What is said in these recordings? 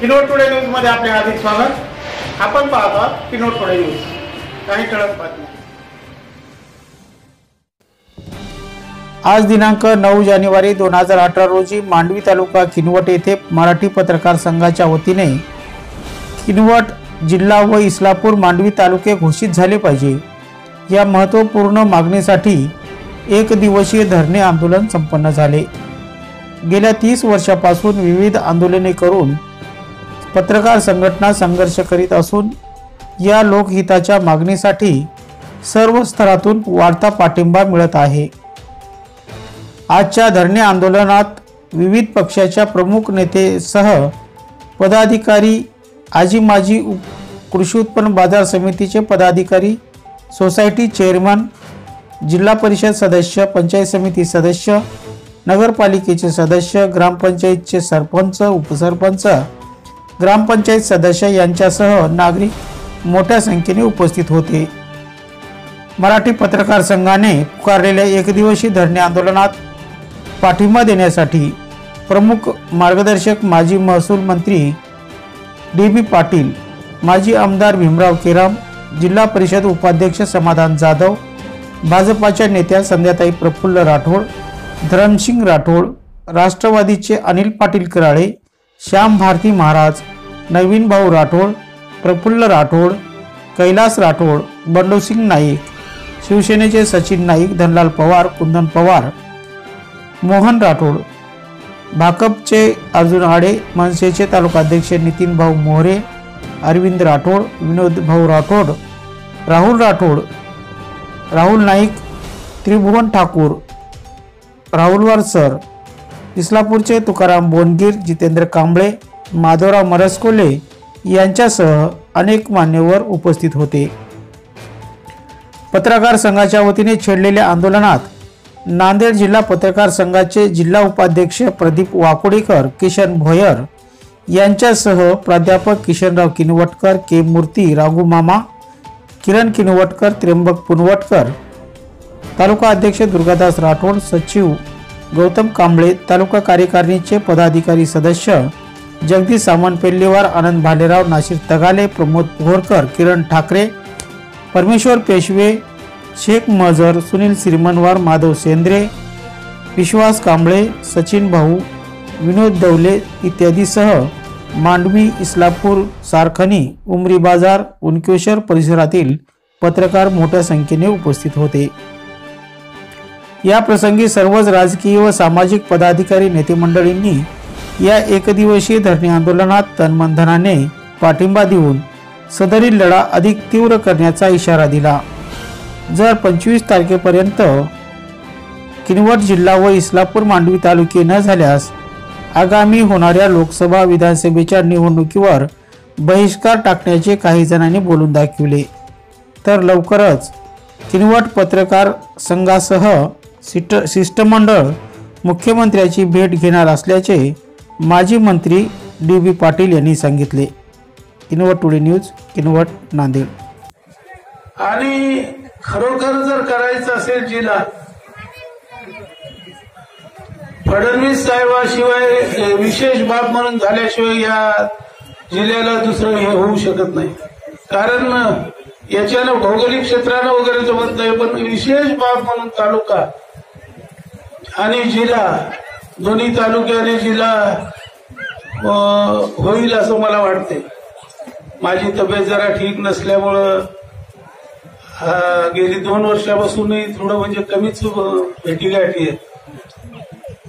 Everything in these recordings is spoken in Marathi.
किनोट टुडे न्यूजमध्ये आपले हार्दिक स्वागत. आपण पाहता किनोट टुडे न्यूज काही ठळक बातमी आज दिनांक नऊ जानेवारी दोन हजार अठरा रोजी मांडवी तालुका किनवट येथे मराठी पत्रकार संघाच्या वतीने किनवट जिल्हा व इस्लापूर मांडवी तालुके घोषित झाले पाहिजे. या महत्त्वपूर्ण मागणीसाठी एक दिवसीय धरणे आंदोलन संपन्न झाले. गेल्या तीस वर्षापासून विविध आंदोलने करून पत्रकार संघटना संघर्ष करीत असून या लोकहिताच्या मागणीसाठी सर्व स्तरातून वाढता पाठिंबा मिळत आहे. आजच्या धरणे आंदोलनात विविध पक्षाच्या प्रमुख नेतेसह पदाधिकारी आजी माजी उप- कृषी उत्पन्न बाजार समितीचे पदाधिकारी सोसायटी चेअरमन जिल्हा परिषद सदस्य पंचायत समिती सदस्य नगरपालिकेचे सदस्य ग्रामपंचायतचे सरपंच उपसरपंच ग्रामपंचायत सदस्य यांच्यासह नागरिक मोठ्या संख्येने उपस्थित होते. मराठी पत्रकार संघाने पुकारलेल्या एकदिवसीय धरणे आंदोलनात पाठिंबा देण्यासाठी प्रमुख मार्गदर्शक माजी महसूल मंत्री डी बी पाटील माजी आमदार भीमराव केराम जिल्हा परिषद उपाध्यक्ष समाधान जाधव भाजपाच्या नेत्या संध्याताई प्रफुल्ल राठोड धरमसिंग राठोड राष्ट्रवादीचे अनिल पाटील कराळे श्याम भारती महाराज नवीन भाऊ राठोड प्रफुल्ल राठोड कैलास राठोड बंडूसिंग नाईक शिवसेनेचे सचिन नाईक धनलाल पवार कुंदन पवार मोहन राठोड भाकपचे अर्जुन आडे मनसेचे तालुकाध्यक्ष नितीन भाऊ मोहरे अरविंद राठोड विनोद भाऊ राठोड राहुल राठोड राहुल नाईक त्रिभुवन ठाकूर राहुलवार सर इस्लापूरचे तुकाराम बोनगीर जितेंद्र कांबळे माधवराव मरसकोले यांच्यासह अनेक मान्यवर उपस्थित होते. पत्रकार संघाच्या वतीने छेडलेल्या आंदोलनात नांदेड जिल्हा पत्रकार संघाचे जिल्हा उपाध्यक्ष प्रदीप वाकोडीकर किशन भोयर यांच्यासह प्राध्यापक किशनराव किनवटकर के मूर्ती राघू मामा किरण किनवटकर त्र्यंबक पुनवटकर तालुका अध्यक्ष दुर्गादास राठोड सचिव गौतम कांबळे तालुका कार्यकारिणीचे पदाधिकारी सदस्य जगदीश सामान पेल्लेवार आनंद भालेराव नाशिर तगाले प्रमोद पोहरकर किरण ठाकरे परमेश्वर पेशवे शेख मजर सुनील श्रीमनवार माधव सेंद्रे विश्वास कांबळे सचिन भाऊ विनोद दौले इत्यादीसह मांडवी इस्लापूर सारखनी उमरी बाजार उनकेश्वर परिसरातील पत्रकार मोठ्या संख्येने उपस्थित होते. या प्रसंगी सर्वच राजकीय व सामाजिक पदाधिकारी नेते मंडळींनी या एकदिवसीय धरणे आंदोलनात तन्मनधनाने पाठिंबा देऊन सदरील लढा अधिक तीव्र करण्याचा इशारा दिला. जर पंचवीस तारखेपर्यंत किनवट जिल्हा व इस्लापूर मांडवी तालुके न झाल्यास आगामी होणाऱ्या लोकसभा विधानसभेच्या निवडणुकीवर बहिष्कार टाकण्याचे काही जणांनी बोलून दाखविले. तर लवकरच किनवट पत्रकार संघासह सिट शिष्टमंडळ मुख्यमंत्र्याची भेट घेणार असल्याचे माजी मंत्री डी बी पाटील यांनी सांगितले. Kinwat today news Kinwat Nanded. आणि खरोखर जर करायचं असेल जिल्हा फडणवीस साहेबाशिवाय विशेष बाब म्हणून झाल्याशिवाय या जिल्ह्याला दुसरं हे होऊ शकत नाही. कारण याच्यानं भौगोलिक क्षेत्रानं वगैरे जमत नाही पण विशेष बाब म्हणून तालुका आणि जिल्हा दोन्ही तालुक्याने जिल्हा होईल असं मला वाटते माझी तब्येत जरा ठीक नसल्यामुळं हा, गेली दोन वर्षापासूनही थोडं म्हणजे कमीच भेटी गाठी आहे.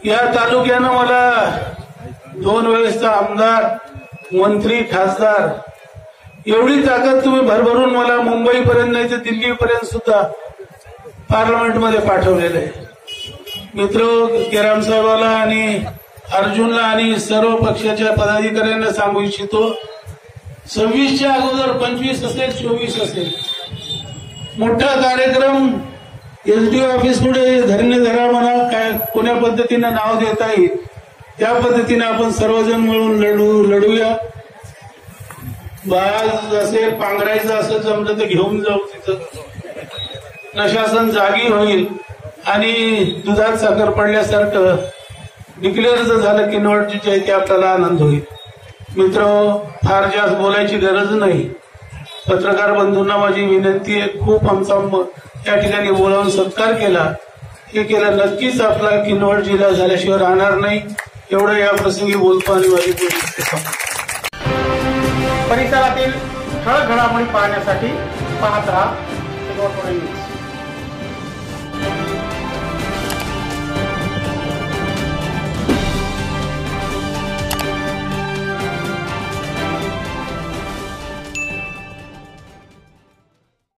या तालुक्यानं मला दोन वेळेसचा आमदार मंत्री खासदार एवढी ताकद तुम्ही भरभरून मला मुंबईपर्यंत नाही तर दिल्लीपर्यंत सुद्धा पार्लमेंटमध्ये पाठवलेलं आहे. मित्र केराम साहेबाला आणि अर्जुनला आणि सर्व पक्षाच्या पदाधिकाऱ्यांना सांगू इच्छितो सव्वीसच्या अगोदर पंचवीस असेल चोवीस असेल. मोठा कार्यक्रम एसडी ऑफिस पुढे धरणे धरा म्हणा काय कोण्या पद्धतीनं नाव देता येईल त्या पद्धतीने आपण सर्वजण मिळून लढू लढूया. बाज असेल पांघरायचं असं जमलं तर घेऊन जाऊ तिथं. प्रशासन जागी होईल. आणि दुधात साखर पडल्यासारखं डिक्लेअर जर झालं की आहे ते आपल्याला आनंद होईल. मित्र फार जास्त बोलायची गरज नाही. पत्रकार बंधूंना माझी विनंती आहे खूप आमचा त्या ठिकाणी बोलावून सत्कार केला. हे केलं नक्कीच आपला किनवट जिल्हा झाल्याशिवाय राहणार नाही. एवढं या प्रसंगी बोलतो आणि माझी परिसरातील ठळक घडामोडी पाहण्यासाठी पाहत राहा.